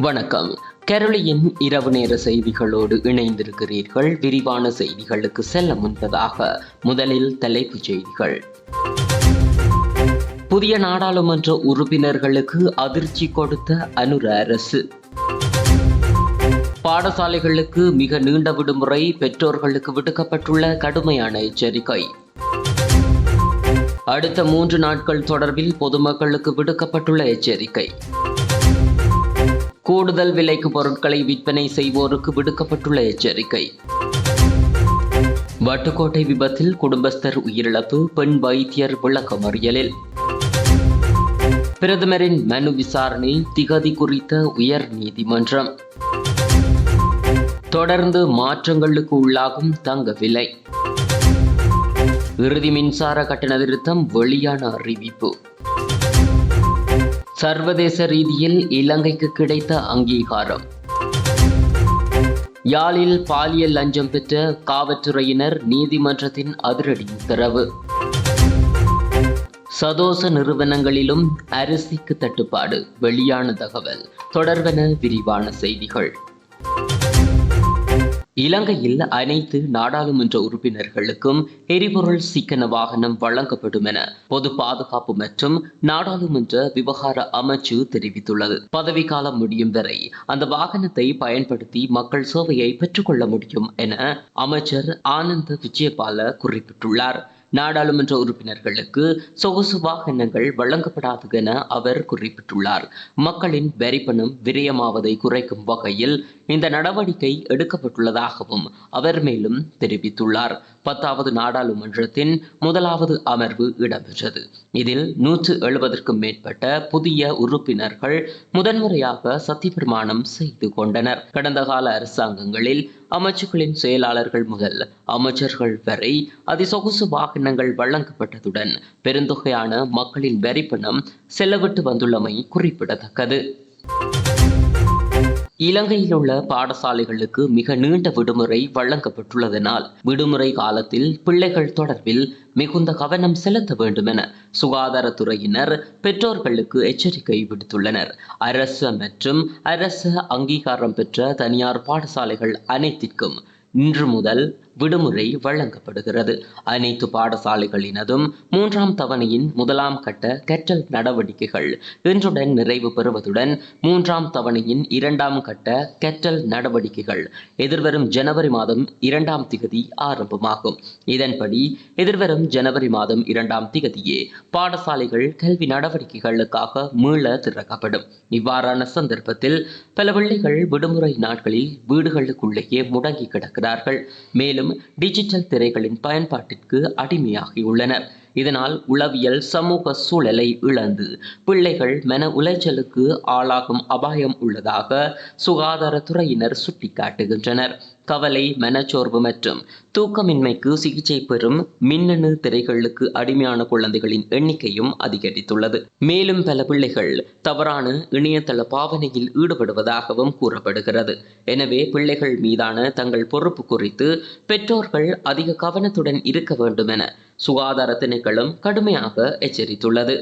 வணக்கம். கேரளியின் இரவு நேர செய்திகளோடு இணைந்திருக்கிறீர்கள். விரிவான செய்திகளுக்கு செல்ல முன்பதாக முதலில் தலைப்புச் செய்திகள். புதிய நாடாளுமன்ற உறுப்பினர்களுக்கு அதிர்ச்சி கொடுத்த அனுர அரசு. பாடசாலைகளுக்கு மிக நீண்ட விடுமுறை பெற்றோர்களுக்கு விடுக்கப்பட்டுள்ள கடுமையான எச்சரிக்கை. அடுத்த மூன்று நாட்கள் தொடர்பில் பொதுமக்களுக்கு விடுக்கப்பட்டுள்ள எச்சரிக்கை. கூடுதல் விலைக்கு பொருட்களை விற்பனை செய்வோருக்கு விடுக்கப்பட்டுள்ள எச்சரிக்கை. வட்டுக்கோட்டை விபத்தில் குடும்பஸ்தர் உயிரிழப்பு பெண் வைத்தியர் விளக்கமறியலில். பிரதமரின் மனு விசாரணை திகதி குறித்த உயர் நீதிமன்றம். தொடர்ந்து மாற்றங்களுக்கு உள்ளாகும் தங்க விலை. இறுதி மின்சார கட்டண திருத்தம் வெளியான அறிவிப்பு. சர்வதேச ரீதியில் இலங்கைக்கு கிடைத்த அங்கீகாரம். யாழில் பாலியல் லஞ்சம் பெற்ற காவல்துறையினர் நீதிமன்றத்தின் அதிரடி உத்தரவு. சதோச நிறுவனங்களிலும் அரிசிக்கு தட்டுப்பாடு வெளியான தகவல். தொடர்பென விரிவான செய்திகள். இலங்கையில் அனைத்து நாடாளுமன்ற உறுப்பினர்களுக்கும் எரிபொருள் சிக்கன வாகனம் வழங்கப்படும் என பொது பாதுகாப்பு மற்றும் நாடாளுமன்ற விவகார அமைச்சு தெரிவித்துள்ளது. பதவிக்காலம் முடியும் வரை அந்த வாகனத்தை பயன்படுத்தி மக்கள் சேவையை பெற்றுக்கொள்ள முடியும் என அமைச்சர் ஆனந்த விஜயபால குறிப்பிட்டுள்ளார். நாடாளுமன்ற உறுப்பினர்களுக்கு சொகுசு வாகனங்கள் வழங்கப்படாது என அவர் குறிப்பிட்டுள்ளார். மக்களின் வரிப்பணம் விரயமாவதை குறைக்கும் வகையில் இந்த நடவடிக்கை எடுக்கப்பட்டுள்ளதாகவும் அவர் மேலும் தெரிவித்துள்ளார். பத்தாவது நாடாளுமன்றத்தின் முதலாவது அமர்வு இடம்பெற்றது. இதில் நூற்று எழுபதற்கும் மேற்பட்ட புதிய உறுப்பினர்கள் முதன்முறையாக சத்தியப்பிரமாணம் செய்து கொண்டனர். கடந்த கால அரசாங்கங்களில் அமைச்சுகளின் செயலாளர்கள் முதல் அமைச்சர்கள் வரை அதிசொகுசு வாகனங்கள் வழங்கப்பட்டதுடன் பெருந்தொகையான மக்களின் வரிப்பணம் செலவிட்டு வந்துள்ளமை குறிப்பிடத்தக்கது. இலங்கையில் உள்ள பாடசாலைகளுக்கு மிக நீண்ட விடுமுறை வழங்கப்பட்டுள்ளதனால் விடுமுறை காலத்தில் பிள்ளைகள் தொடர்பில் மிகுந்த கவனம் செலுத்த வேண்டும் என சுகாதாரத்துறையினர் பெற்றோர்களுக்கு எச்சரிக்கை விடுத்துள்ளனர். அரசு மற்றும் அரசு அங்கீகாரம் பெற்ற தனியார் பாடசாலைகள் அனைத்திற்கும் இன்று முதல் விடுமுறை வழங்கப்படுகிறது. அனைத்து பாடசாலைகளினதும் மூன்றாம் தவணையின் முதலாம் கட்ட கற்றல் நடவடிக்கைகள் இன்றுடன் நிறைவு பெறுவதுடன் மூன்றாம் தவணையின் இரண்டாம் கட்ட கற்றல் நடவடிக்கைகள் எதிர்வரும் ஜனவரி மாதம் இரண்டாம் திகதி ஆரம்பமாகும். இதன்படி எதிர்வரும் ஜனவரி மாதம் இரண்டாம் திகதியே பாடசாலைகள் கல்வி நடவடிக்கைகளுக்காக மீள திறக்கப்படும். இவ்வாறான சந்தர்ப்பத்தில் பல பிள்ளைகள் விடுமுறை நாட்களில் வீடுகளுக்குள்ளேயே முடங்கி கிடக்கிறார்கள். மேலும் டிஜிட்டல் திரைகளின் பயன்பாட்டிற்கு அடிமையாகியுள்ளனர் இதனால் உளவியல் சமூக சூழலை இழந்து பிள்ளைகள் மன உளைச்சலுக்கு ஆளாகும் அபாயம் உள்ளதாக சுகாதாரத்துறையினர் சுட்டிக்காட்டுகின்றனர். கவலை மனச்சோர்வு மற்றும் தூக்கமின்மைக்கு சிகிச்சை பெறும் மின்னணு திரைகளுக்கு அடிமையான குழந்தைகளின் எண்ணிக்கையும் அதிகரித்துள்ளது. மேலும் பல பிள்ளைகள் தவறான இணையதள பாவனையில் ஈடுபடுவதாகவும் கூறப்படுகிறது. எனவே பிள்ளைகள் மீதான தங்கள் பொறுப்பு குறித்து பெற்றோர்கள் அதிக கவனத்துடன் இருக்க வேண்டும் என சுகாதார திணைக்களம் கடுமையாக எச்சரித்துள்ளது.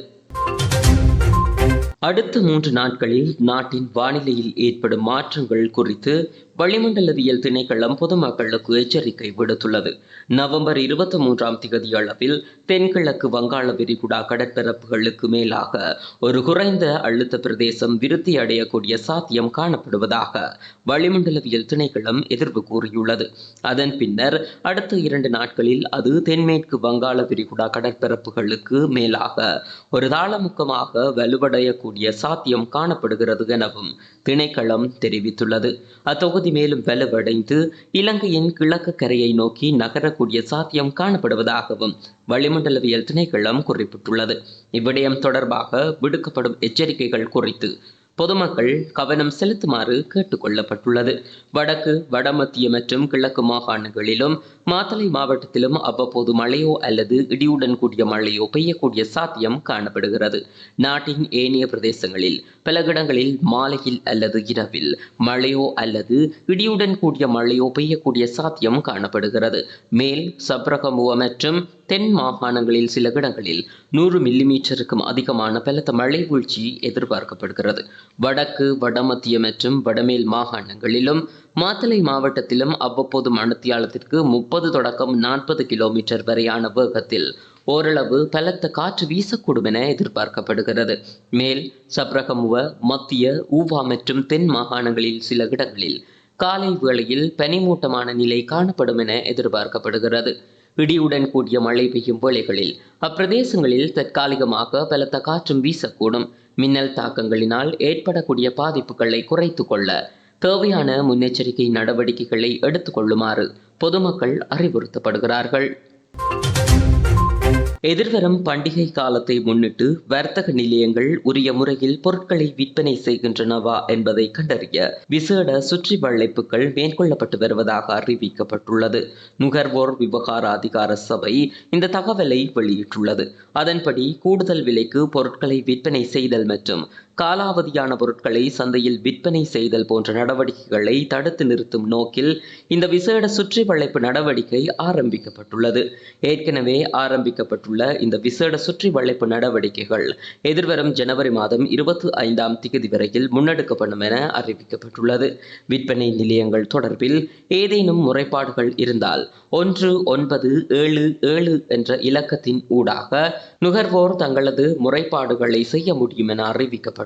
அடுத்த மூன்று நாட்களில் நாட்டின் வானிலையில் ஏற்படும் மாற்றங்கள் குறித்து வளிமண்டலவியல் திணைக்களம் பொதுமக்களுக்கு எச்சரிக்கை விடுத்துள்ளது. நவம்பர் இருபத்தி மூன்றாம் திகதி அளவில் தென்கிழக்கு வங்காள விரிகுடா கடற்பரப்புகளுக்கு மேலாக ஒரு குறைந்த அழுத்த பிரதேசம் விருத்தி அடையக்கூடிய சாத்தியம் காணப்படுவதாக வளிமண்டலவியல் திணைக்களம் எதிர்வு கூறியுள்ளது. அதன் பின்னர் அடுத்த இரண்டு நாட்களில் அது தென்மேற்கு வங்காள விரிகுடா கடற்பரப்புகளுக்கு மேலாக ஒரு தாளமுக்கமாக வலுவடையக்கூடிய சாத்தியம் காணப்படுகிறது எனவும் திணைக்களம் தெரிவித்துள்ளது. அத்தொகுதி பகுதி மேலும் வலுவடைந்து இலங்கையின் கிழக்கு கரையை நோக்கி நகரக்கூடிய சாத்தியம் காணப்படுவதாகவும் வளிமண்டலவியல் திணைக்களம் குறிப்பிட்டுள்ளது. இவ்விடயம் தொடர்பாக விடுக்கப்படும் எச்சரிக்கைகள் குறித்து பொதுமக்கள் கவனம் செலுத்துமாறு கேட்டுக்கொள்ளப்பட்டுள்ளது வடக்கு வடமத்திய மற்றும் கிழக்கு மாகாணங்களிலும் மாத்தளை மாவட்டத்திலும் அவ்வப்போது மழையோ அல்லது இடியுடன் கூடிய மழையோ பெய்யக்கூடிய சாத்தியம் காணப்படுகிறது. நாட்டின் ஏனைய பிரதேசங்களில் பல இடங்களில் மாலையில் அல்லது இரவில் மழையோ அல்லது இடியுடன் கூடிய மழையோ பெய்யக்கூடிய சாத்தியம் காணப்படுகிறது. மேல் சப்ரகமுவ மற்றும் தென் மாகாணங்களில் சில இடங்களில் நூறு மில்லிமீட்டருக்கும் அதிகமான பலத்த மழை வீழ்ச்சி எதிர்பார்க்கப்படுகிறது. வடக்கு வடமத்திய மற்றும் வடமேல் மாகாணங்களிலும் மாத்தளை மாவட்டத்திலும் அவ்வப்போது மணத்தியாலத்திற்கு முப்பது தொடக்கம் நாற்பது கிலோமீட்டர் வரையான வேகத்தில் ஓரளவு பலத்த காற்று வீசக்கூடும் என எதிர்பார்க்கப்படுகிறது. மேல் சப்ரகமுவ மத்திய ஊவா மற்றும் தென் மாகாணங்களில் சில இடங்களில் காலை வேளையில் பனிமூட்டமான நிலை காணப்படும் என எதிர்பார்க்கப்படுகிறது. இடியுடன் கூடிய மழை பெய்யும் வேளைகளில் அப்பிரதேசங்களில் தற்காலிகமாக பலத்த காற்றும் வீசக்கூடும். மின்னல் தாக்கங்களினால் ஏற்படக்கூடிய பாதிப்புகளை குறைத்து கொள்ள தேவையான முன்னெச்சரிக்கை நடவடிக்கைகளை எடுத்துக்கொள்ளுமாறு பொதுமக்கள் அறிவுறுத்தப்படுகிறார்கள். எதிர்வரும் பண்டிகை காலத்தை முன்னிட்டு வர்த்தக நிலையங்கள் உரிய முறையில் பொருட்களை விற்பனை செய்கின்றனவா என்பதை கண்டறிய விசேட சுற்றி வளைப்புகள் மேற்கொள்ளப்பட்டு வருவதாக அறிவிக்கப்பட்டுள்ளது. நுகர்வோர் விவகார அதிகார சபை இந்த தகவலை வெளியிட்டுள்ளது. அதன்படி கூடுதல் விலைக்கு பொருட்களை விற்பனை செய்தல் மற்றும் காலாவதியான பொருட்களை சந்தையில் விற்பனை செய்தல் போன்ற நடவடிக்கைகளை தடுத்து நிறுத்தும் நோக்கில் இந்த விசேட சுற்றி வளைப்பு நடவடிக்கை ஆரம்பிக்கப்பட்டுள்ளது. ஏற்கனவே ஆரம்பிக்கப்பட்டுள்ள இந்த விசேட சுற்றி வளைப்பு நடவடிக்கைகள் எதிர்வரும் ஜனவரி மாதம் இருபத்தி ஐந்தாம் திகதி வரையில் முன்னெடுக்கப்படும் என அறிவிக்கப்பட்டுள்ளது. விற்பனை நிலையங்கள் தொடர்பில் ஏதேனும் முறைப்பாடுகள் இருந்தால் ஒன்று ஒன்பது ஏழு ஏழு என்ற இலக்கத்தின் ஊடாக நுகர்வோர் தங்களது முறைப்பாடுகளை செய்ய முடியும் என அறிவிக்கப்பட்டுள்ளது.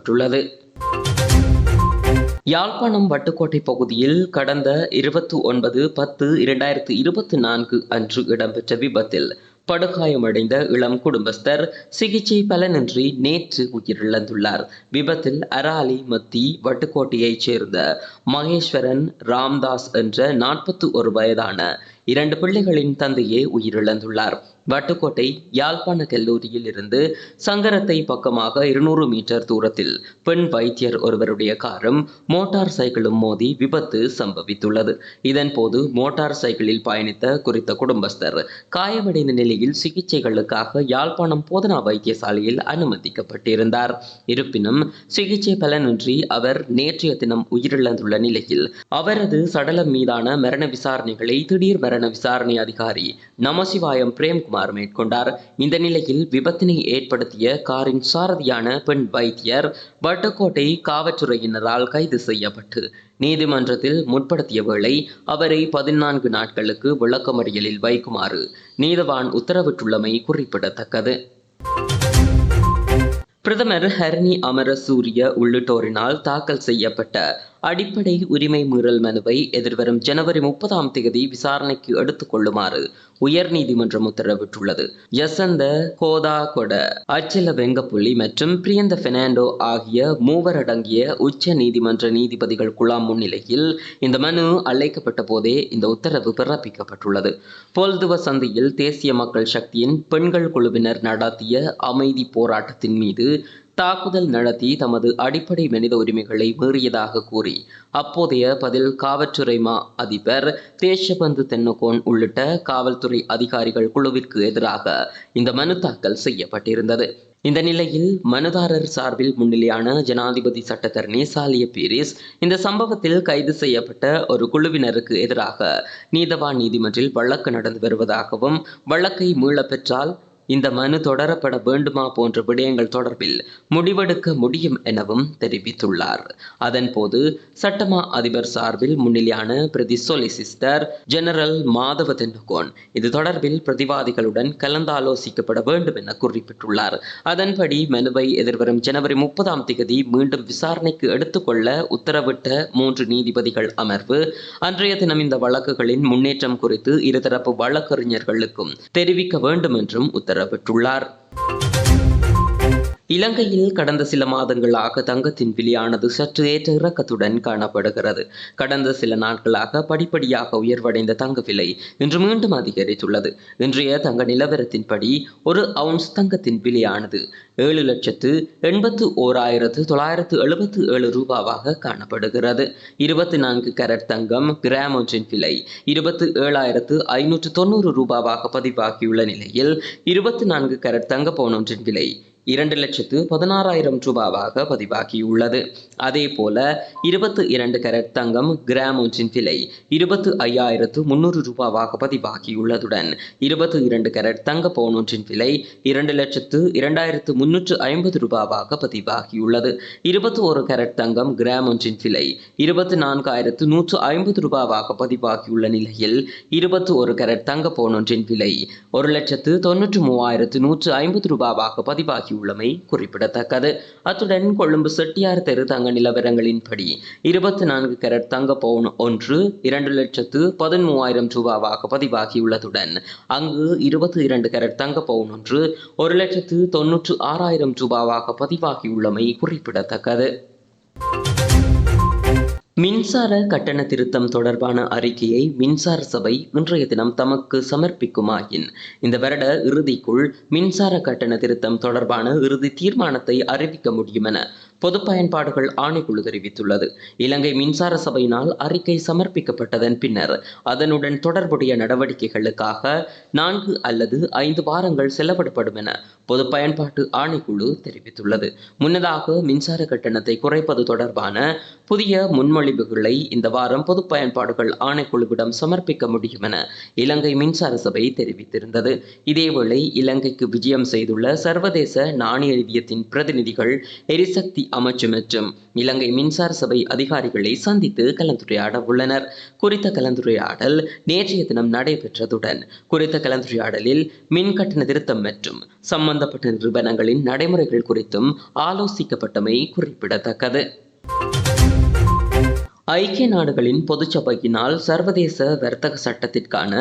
யாழ்ப்பாணம் வட்டுக்கோட்டை பகுதியில் கடந்த இருபத்தி ஒன்பது பத்து இரண்டாயிரத்து இருபத்தி நான்கு அன்று இடம்பெற்ற விபத்தில் படுகாயமடைந்த இளம் குடும்பஸ்தர் சிகிச்சை பலனின்றி நேற்று உயிரிழந்துள்ளார். விபத்தில் அராலி மத்தி வட்டுக்கோட்டையைச் சேர்ந்த மகேஸ்வரன் ராம்தாஸ் என்ற நாற்பத்தி ஒரு வயதான இரண்டு பிள்ளைகளின் தந்தையே உயிரிழந்துள்ளார். வட்டுக்கோட்டை யாழ்ப்பாண கல்லூரியில் இருந்து சங்கரத்தை பக்கமாக இருநூறு மீட்டர் தூரத்தில் பெண் வைத்தியர் ஒருவருடைய காரும் மோட்டார் சைக்கிளும் மோதி விபத்து சம்பவித்துள்ளது. இதன் போது மோட்டார் சைக்கிளில் பயணித்த குறித்த குடும்பஸ்தர் காயமடைந்த நிலையில் சிகிச்சைகளுக்காக யாழ்ப்பாணம் போதனா வைத்தியசாலையில் அனுமதிக்கப்பட்டிருந்தார். இருப்பினும் சிகிச்சை பலனின்றி அவர் நேற்றைய தினம் உயிரிழந்துள்ள நிலையில் அவரது சடலம் மீதான மரண விசாரணைகளை திடீர் மரண விசாரணை அதிகாரி நமசிவாயம் பிரேம்குமார் மேற்கொண்டார். இந்த நிலையில் விபத்தினை ஏற்படுத்திய காரின் சாரதியான பெண் வைத்தியர் வட்டுக்கோட்டை காவல்துறையினரால் கைது செய்யப்பட்டு நீதிமன்றத்தில் முற்படுத்திய வேளை அவரை பதினான்கு நாட்களுக்கு விளக்கமறியலில் வைக்குமாறு நீதவான் உத்தரவிட்டுள்ளமை குறிப்பிடத்தக்கது. பிரதமர் ஹர்னி அமரசூரிய உள்ளிட்டோரினால் தாக்கல் செய்யப்பட்ட அடிப்படை உரிமை மீறல் மனுவை எதிர்வரும் ஜனவரி முப்பதாம் தேதி விசாரணைக்கு எடுத்துக் கொள்ளுமாறு உயர்நீதிமன்றம் உத்தரவிட்டுள்ளது. யசந்த கோதா கொட அச்சல வெங்கப்புள்ளி மற்றும் பிரியந்த பெர்னாண்டோ ஆகிய மூவர் அடங்கிய உச்ச நீதிமன்ற நீதிபதிகள் குழாம் முன்னிலையில் இந்த மனு அழைக்கப்பட்ட போதே இந்த உத்தரவு பிறப்பிக்கப்பட்டுள்ளது. பொல்துவ சந்தையில் தேசிய மக்கள் சக்தியின் பெண்கள் குழுவினர் நடத்திய அமைதி போராட்டத்தின் மீது தாக்குதல் நடத்தி தமது அடிப்படை மனித உரிமைகளை மீறியதாக கூறி அப்போதைய பதில் காவல்துறை மா அதிபர் தேசபந்து தென்னகோன் உள்ளிட்ட காவல்துறை அதிகாரிகள் குழுவிற்கு எதிராக இந்த மனு தாக்கல் செய்யப்பட்டிருந்தது. இந்த நிலையில் மனுதாரர் சார்பில் முன்னிலையான ஜனாதிபதி சட்டத்தரணி சாலிய பீரிஸ் இந்த சம்பவத்தில் கைது செய்யப்பட்ட ஒரு குழுவினருக்கு எதிராக நீதவான் நீதிமன்றில் வழக்கு நடந்து வருவதாகவும் வழக்கை மீளப்பெற்றால் இந்த மனு தொடரப்பட வேண்டுமா போன்ற விடயங்கள் தொடர்பில் முடிவெடுக்க முடியும் எனவும் தெரிவித்துள்ளார். அதன்போது சட்டமா அதிபர் சார்பில் முன்னிலையான பிரதி சொலிசிஸ்டர் ஜெனரல் மாதவ தென்னகோன் இது தொடர்பில் பிரதிவாதிகளுடன் கலந்தாலோசிக்கப்பட வேண்டும் என குறிப்பிட்டுள்ளார். அதன்படி மனுவை எதிர்வரும் ஜனவரி முப்பதாம் தேதி மீண்டும் விசாரணைக்கு எடுத்துக்கொள்ள உத்தரவிட்ட மூன்று நீதிபதிகள் அமர்வு அன்றைய தினம் இந்த வழக்குகளின் முன்னேற்றம் குறித்து இருதரப்பு வழக்கறிஞர்களுக்கும் தெரிவிக்க வேண்டும் என்றும் பெற்றுள்ளார் இலங்கையில் கடந்த சில மாதங்களாக தங்கத்தின் விலையானது சற்று ஏற்ற இறக்கத்துடன் காணப்படுகிறது. கடந்த சில நாட்களாக படிப்படியாக உயர்வடைந்த தங்க விலை இன்று மீண்டும் அதிகரித்துள்ளது. இன்றைய தங்க நிலவரத்தின்படி ஒரு அவுன்ஸ் தங்கத்தின் விலையானது ஏழு லட்சத்து எண்பத்து ஓராயிரத்து தொள்ளாயிரத்து எழுபத்து ஏழு ரூபாவாக காணப்படுகிறது. இருபத்தி நான்கு கேரட் தங்கம் கிராம் ஒன்றின் விலை இருபத்து ஏழாயிரத்து ஐநூற்று தொண்ணூறு ரூபாவாக பதிவாகியுள்ள நிலையில் இருபத்தி நான்கு கேரட் தங்க பவுன் ஒன்றின் விலை இரண்டு லட்சத்து பதினாறாயிரம் ரூபாவாக பதிவாகியுள்ளது. அதே போல இருபத்து இரண்டு கரட் தங்கம் கிராம் ஒன்றின் விலை இருபத்து ஐயாயிரத்து முன்னூறு ரூபாவாக பதிவாகியுள்ளதுடன் இருபத்து இரண்டு கரட் தங்க பவுன் ஒன்றின் விலை இரண்டு லட்சத்து இரண்டாயிரத்து முன்னூற்று ஐம்பது ரூபாவாக பதிவாகியுள்ளது. இருபத்தி ஒரு கரட் தங்கம் கிராம் ஒன்றின் விலை இருபத்தி நான்காயிரத்து நூற்று ஐம்பது ரூபாவாக பதிவாகியுள்ள நிலையில் இருபத்தி ஒரு கரட் தங்க பவுன் ஒன்றின் விலை ஒரு லட்சத்து தொன்னூற்று மூவாயிரத்து நூற்று ஐம்பது ரூபாவாக பதிவாகி பதிவாகியுள்ளமை குறிப்பிடத்தக்கது. அத்துடன் கொழும்பு செட்டியார் தெரு தங்க நிலவரங்களின்படி இருபத்தி நான்கு கேரட் தங்க பவுன் ஒன்று இரண்டு லட்சத்து பதிமூவாயிரம் ரூபாவாக பதிவாகியுள்ளதுடன் அங்கு இருபத்தி இரண்டு கேரட் தங்க பவுன் ஒன்று ஒரு லட்சத்து தொன்னூற்று ஆறாயிரம் ரூபாவாக பதிவாகியுள்ளமை குறிப்பிடத்தக்கது. மின்சார கட்டண திருத்தம் தொடர்பான அறிக்கையை மின்சார சபை இன்றைய தினம் தமக்கு சமர்ப்பிக்குமாயின் இந்த வருட இறுதிக்குள் மின்சார கட்டண திருத்தம் தொடர்பான இறுதி தீர்மானத்தை அறிவிக்க முடியும் என பொது பயன்பாடுகள் ஆணைக்குழு தெரிவித்துள்ளது. இலங்கை மின்சார சபையினால் அறிக்கை சமர்ப்பிக்கப்பட்டதன் பின்னர் அதனுடன் தொடர்புடைய நடவடிக்கைகளுக்காக நான்கு அல்லது ஐந்து வாரங்கள் செலவிடப்படும் என பொது பயன்பாட்டு ஆணைக்குழு தெரிவித்துள்ளது. முன்னதாக மின்சார கட்டணத்தை குறைப்பது தொடர்பான புதிய முன்மொழிவுகளை இந்த வாரம் பொது பயன்பாடுகள் ஆணைக்குழுவிடம் சமர்ப்பிக்க முடியும் என இலங்கை மின்சார சபை தெரிவித்திருந்தது. இதேவேளை இலங்கைக்கு விஜயம் செய்துள்ள சர்வதேச நாணய நிதியத்தின் பிரதிநிதிகள் எரிசக்தி அமைச்சு மற்றும் இலங்கை மின்சார சபை அதிகாரிகளை சந்தித்து கலந்துரையாட உள்ளனர். குறித்த கலந்துரையாடல் நேற்றைய தினம் நடைபெற்றதுடன் குறித்த கலந்துரையாடலில் மின் கட்டண திருத்தம் மற்றும் சம்பந்த சம்பந்தப்பட்ட நிறுவனங்களின் நடைமுறைகள் குறித்தும் ஆலோசிக்கப்பட்டமை குறிப்பிடத்தக்கது. ஐக்கிய நாடுகளின் பொதுச்சபையினால் சர்வதேச வர்த்தக சட்டத்திற்கான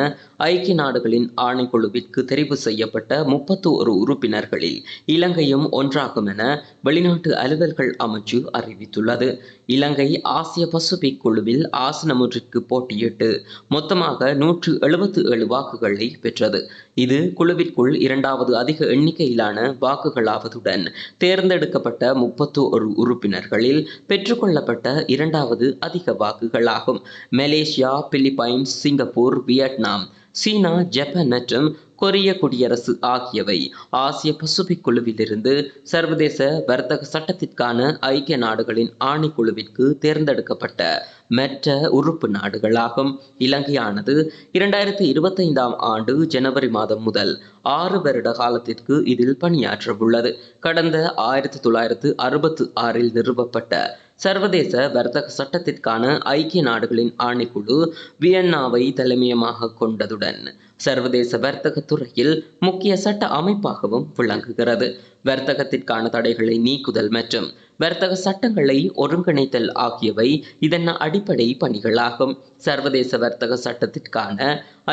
ஐக்கிய நாடுகளின் ஆணைக்குழுவிற்கு தெரிவு செய்யப்பட்ட முப்பத்து ஒரு உறுப்பினர்களில் இலங்கையும் ஒன்றாகும் என வெளிநாட்டு அலுவல்கள் அமைச்சு அறிவித்துள்ளது. இலங்கை ஆசிய பசுபிக் குழுவில் ஆசனம் ஒன்றிற்கு போட்டியிட்டு மொத்தமாக நூற்று எழுபத்து ஏழு வாக்குகளை பெற்றது. இது குழுவிற்குள் இரண்டாவது அதிக எண்ணிக்கையிலான வாக்குகளாவதுடன் தேர்ந்தெடுக்கப்பட்ட முப்பத்து ஒரு உறுப்பினர்களில் பெற்றுக்கொள்ளப்பட்ட இரண்டாவது அதிக வாக்குகளாகும். Malaysia Philippines Singapore Vietnam China Japan மற்றும் கொரிய குடியரசு ஆகியவை ஆசிய பசுபிக் குழுவிலிருந்து சர்வதேச வர்த்தக சட்டத்திற்கான ஐக்கிய நாடுகளின் ஆணைக்குழுவிற்கு தேர்ந்தெடுக்கப்பட்ட மற்ற உறுப்பு நாடுகளாகும். இலங்கையானது இரண்டாயிரத்தி இருபத்தைந்தாம் ஆண்டு ஜனவரி மாதம் முதல் ஆறு வருட காலத்திற்கு இதில் பணியாற்ற உள்ளது கடந்த ஆயிரத்தி தொள்ளாயிரத்து அறுபத்து ஆறில் நிறுவப்பட்ட சர்வதேச வர்த்தக சட்டத்திற்கான ஐக்கிய நாடுகளின் ஆணைக்குழு வியன்னாவை தலைமையமாக கொண்டதுடன் சர்வதேச வர்த்தக துறையில் முக்கிய சட்ட அமைப்பாகவும் விளங்குகிறது. வர்த்தகத்திற்கான தடைகளை நீக்குதல் மற்றும் வர்த்தக சட்டங்களை ஒருங்கிணைத்தல் ஆகியவை இதன் அடிப்படை பணிகளாகும். சர்வதேச வர்த்தக சட்டத்திற்கான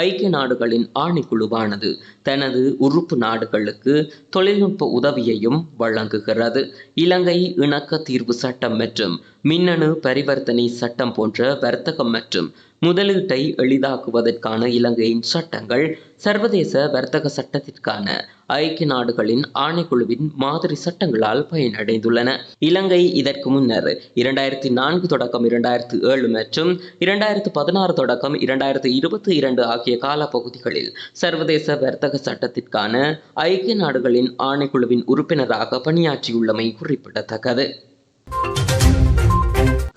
ஐக்கிய நாடுகளின் ஆணைக்குழுவானது தனது உறுப்பு நாடுகளுக்கு தொழில்நுட்ப உதவியையும் வழங்குகிறது. இலங்கை இணக்க தீர்வு சட்டம் மற்றும் மின்னணு பரிவர்த்தனை சட்டம் போன்ற வர்த்தகம் மற்றும் முதலீட்டை எளிதாக்குவதற்கான இலங்கையின் சட்டங்கள் சர்வதேச வர்த்தக சட்டத்திற்கான ஐக்கிய நாடுகளின் ஆணைக்குழுவின் மாதிரி சட்டங்களால் பயனடைந்துள்ளன. இலங்கை இதற்கு முன்னர் இரண்டாயிரத்தி நான்கு தொடக்கம் இரண்டாயிரத்து ஏழு மற்றும் இரண்டாயிரத்து பதினாறு தொடக்கம் இரண்டாயிரத்தி இருபத்தி இரண்டு ஆகிய காலப்பகுதிகளில் சர்வதேச வர்த்தக சட்டத்திற்கான ஐக்கிய நாடுகளின் ஆணைக்குழுவின் உறுப்பினராக பணியாற்றியுள்ளமை குறிப்பிடத்தக்கது.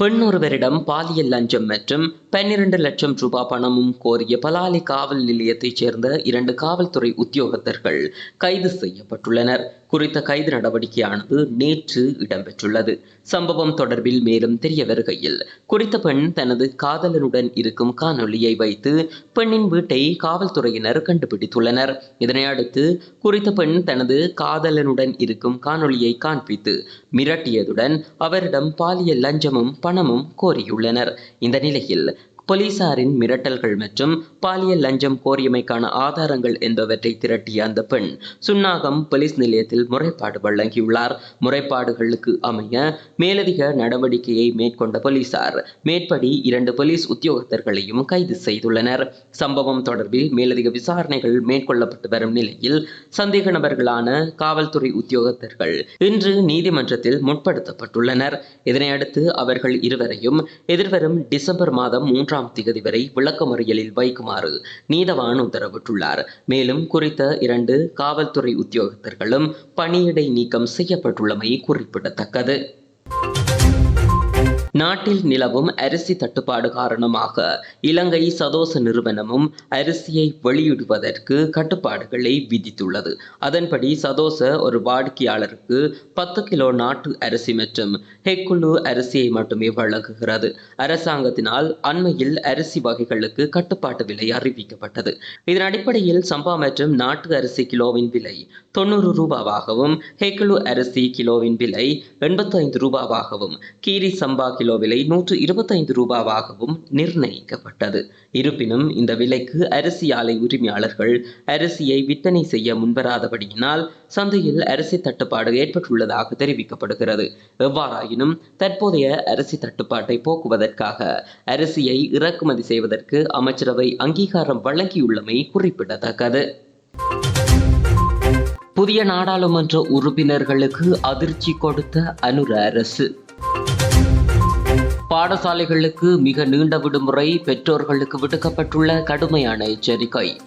பெண் ஒருவரிடம் பாலியல் லஞ்சம் மற்றும் பன்னிரண்டு லட்சம் ரூபாய் பணமும் கோரிய பலாலி காவல் நிலையத்தைச் சேர்ந்த இரண்டு காவல்துறை உத்தியோகத்தர்கள் கைது செய்யப்பட்டுள்ளனர். குறித்த கைது நடவடிக்கையானது நேற்று இடம்பெற்றுள்ளது. சம்பவம் தொடர்பில் மேலும் தெரிய வருகையில் குறித்த பெண் தனது காதலனுடன் இருக்கும் காணொளியை வைத்து பெண்ணின் வீட்டை காவல்துறையினர் கண்டுபிடித்துள்ளனர். இதனை அடுத்து குறித்த பெண் தனது காதலனுடன் இருக்கும் காணொளியை காண்பித்து மிரட்டியதுடன் அவரிடம் பாலியல் லஞ்சமும் பணமும் கோரியுள்ளனர். இந்த நிலையில் போலீசாரின் மிரட்டல்கள் மற்றும் பாலியல் லஞ்சம் கோரியமைக்கான ஆதாரங்கள் என்பவற்றை திரட்டிய அந்த பெண் சுன்னாகம் போலீஸ் நிலையத்தில் முறைப்பாடு வழங்கியுள்ளார். முறைப்பாடுகளுக்கு அமைய மேலதிக நடவடிக்கையை மேற்கொண்ட போலீசார் மேற்படி இரண்டு போலீஸ் உத்தியோகத்தர்களையும் கைது செய்துள்ளனர். சம்பவம் தொடர்பில் மேலதிக விசாரணைகள் மேற்கொள்ளப்பட்டு வரும் நிலையில் சந்தேக நபர்களான காவல்துறை உத்தியோகத்தர்கள் இன்று நீதிமன்றத்தில் முற்படுத்தப்பட்டுள்ளனர். இதனையடுத்து அவர்கள் இருவரையும் எதிர்வரும் டிசம்பர் மாதம் மூன்றாம் ஆறாம் திகதி வரை விளக்கமறியலில் வைக்குமாறு நீதவான் உத்தரவிட்டுள்ளார். மேலும் குறித்த இரண்டு காவல்துறை உத்தியோகத்தர்களும் பணியிடை நீக்கம் செய்யப்பட்டுள்ளமை குறிப்பிடத்தக்கது. நாட்டில் நிலவும் அரிசி தட்டுப்பாடு காரணமாக இலங்கை சதோச நிறுவனமும் அரிசியை வெளியிடுவதற்கு கட்டுப்பாடுகளை விதித்துள்ளது. அதன்படி சதோச ஒரு வாடிக்கையாளருக்கு பத்து கிலோ நாட்டு அரிசி மற்றும் ஹெக்குழு அரிசியை மட்டுமே வழங்குகிறது. அரசாங்கத்தினால் அண்மையில் அரிசி வகைகளுக்கு கட்டுப்பாட்டு விலை அறிவிக்கப்பட்டது. இதன் அடிப்படையில் சம்பா மற்றும் நாட்டு அரிசி கிலோவின் விலை தொண்ணூறு ரூபாவாகவும் ஹெக்குழு அரிசி கிலோவின் விலை எண்பத்தைந்து ரூபாவாகவும் கீரி சம்பா கிலோ விலை நூற்று இருபத்தைந்து ரூபாவாகவும் நிர்ணயிக்கப்பட்டது. இருப்பினும் இந்த விலைக்கு அரிசி ஆலை உரிமையாளர்கள் அரிசியை விற்பனை செய்ய முன்வராதபடியினால் சந்தையில் அரிசி தட்டுப்பாடு ஏற்பட்டுள்ளதாக தெரிவிக்கப்படுகிறது. எவ்வாறாயினும் தற்போதைய அரிசி தட்டுப்பாட்டை போக்குவதற்காக அரிசியை இறக்குமதி செய்வதற்கு அமைச்சரவை அங்கீகாரம் வழங்கியுள்ளமை குறிப்பிடத்தக்கது. புதிய நாடாளுமன்ற உறுப்பினர்களுக்கு அதிர்ச்சி கொடுத்த அனுர அரசு பாடசாலைகளுக்கு மிக நீண்ட விடுமுறை பெற்றோர்களுக்கு விடுக்கப்பட்டுள்ள கடுமையான எச்சரிக்கை.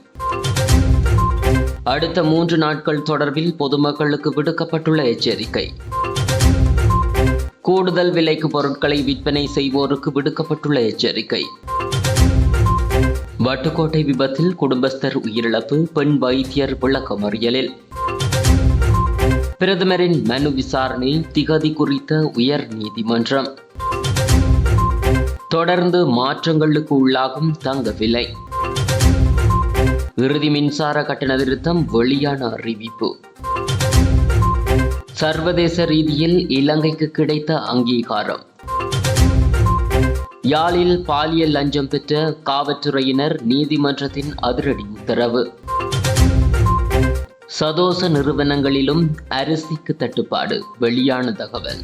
அடுத்த மூன்று நாட்கள் தொடர்பில் பொதுமக்களுக்கு விடுக்கப்பட்டுள்ள எச்சரிக்கை. கூடுதல் விலைக்கு பொருட்களை விற்பனை செய்வோருக்கு விடுக்கப்பட்டுள்ள எச்சரிக்கை. வட்டுக்கோட்டை விபத்தில் குடும்பஸ்தர் உயிரிழப்பு பெண் வைத்தியர் விளக்கமறியலில். பிரதமரின் மனு விசாரணை திகதி குறித்த உயர் நீதிமன்றம் தொடர்ந்து மாற்றங்களுக்கு உள்ளாகும் தங்க விலை. இறுதி மின்சார கட்டண திருத்தம் வெளியான அறிவிப்பு. சர்வதேச ரீதியில் இலங்கைக்கு கிடைத்த அங்கீகாரம். யாழில் பாலியல் லஞ்சம் பெற்ற காவல்துறையினர் நீதிமன்றத்தின் அதிரடி உத்தரவு. சதோச நிறுவனங்களிலும் அரிசிக்கு தட்டுப்பாடு வெளியான தகவல்.